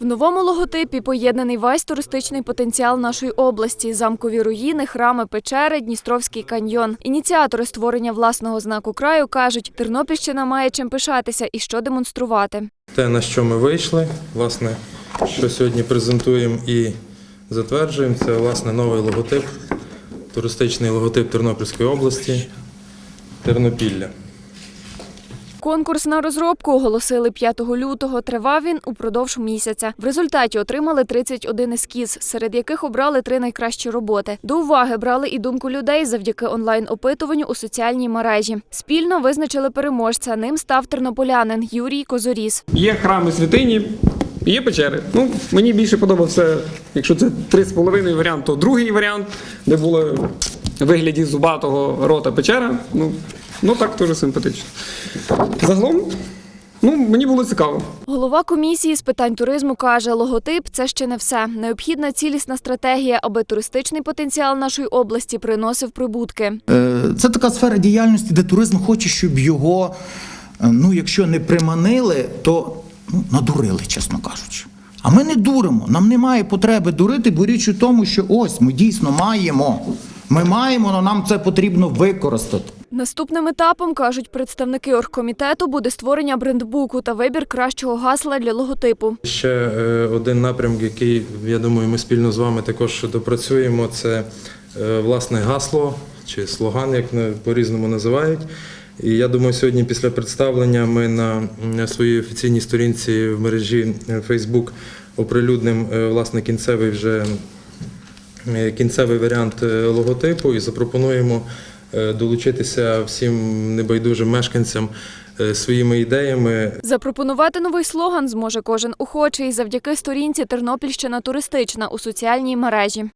В новому логотипі поєднаний весь туристичний потенціал нашої області: замкові руїни, храми, печери, Дністровський каньйон. Ініціатори створення власного знаку краю кажуть, Тернопільщина має чим пишатися і що демонструвати. Те, на що ми вийшли, власне, що сьогодні презентуємо і затверджуємо, це власне новий логотип, туристичний логотип Тернопільської області Тернопілля. Конкурс на розробку оголосили 5 лютого. Тривав він упродовж місяця. В результаті отримали 31 ескіз, серед яких обрали три найкращі роботи. До уваги брали і думку людей завдяки онлайн-опитуванню у соціальній мережі. Спільно визначили переможця. Ним став тернополянин Юрій Козоріс. Є храми святині, є печери. Ну, мені більше подобався, якщо це три з половиною варіант, то другий варіант, де було вигляді зубатого рота печера. Ну, ну так теж симпатично. Загалом, ну, мені було цікаво. Голова комісії з питань туризму каже, логотип це ще не все. Необхідна цілісна стратегія, аби туристичний потенціал нашої області приносив прибутки. Е, Це така сфера діяльності, де туризм хоче, щоб його, е, ну якщо не приманили, то ну, надурили, чесно кажучи. А ми не дуримо. Нам немає потреби дурити, бо річ у тому, що ось ми дійсно маємо. Ми маємо, але нам це потрібно використати. Наступним етапом, кажуть представники оргкомітету, буде створення брендбуку та вибір кращого гасла для логотипу. Ще е, один напрямок, який, я думаю, ми спільно з вами також допрацюємо, це е, власне гасло чи слоган, як по-різному називають. І я думаю, сьогодні після представлення ми на, своїй офіційній сторінці в мережі е, Facebook оприлюдним власне кінцевий вже кінцевий варіант е, логотипу і запропонуємо е, долучитися всім небайдужим мешканцям е, своїми ідеями, Запропонувати новий слоган зможе кожен охочий завдяки сторінці Тернопільщина туристична у соціальній мережі.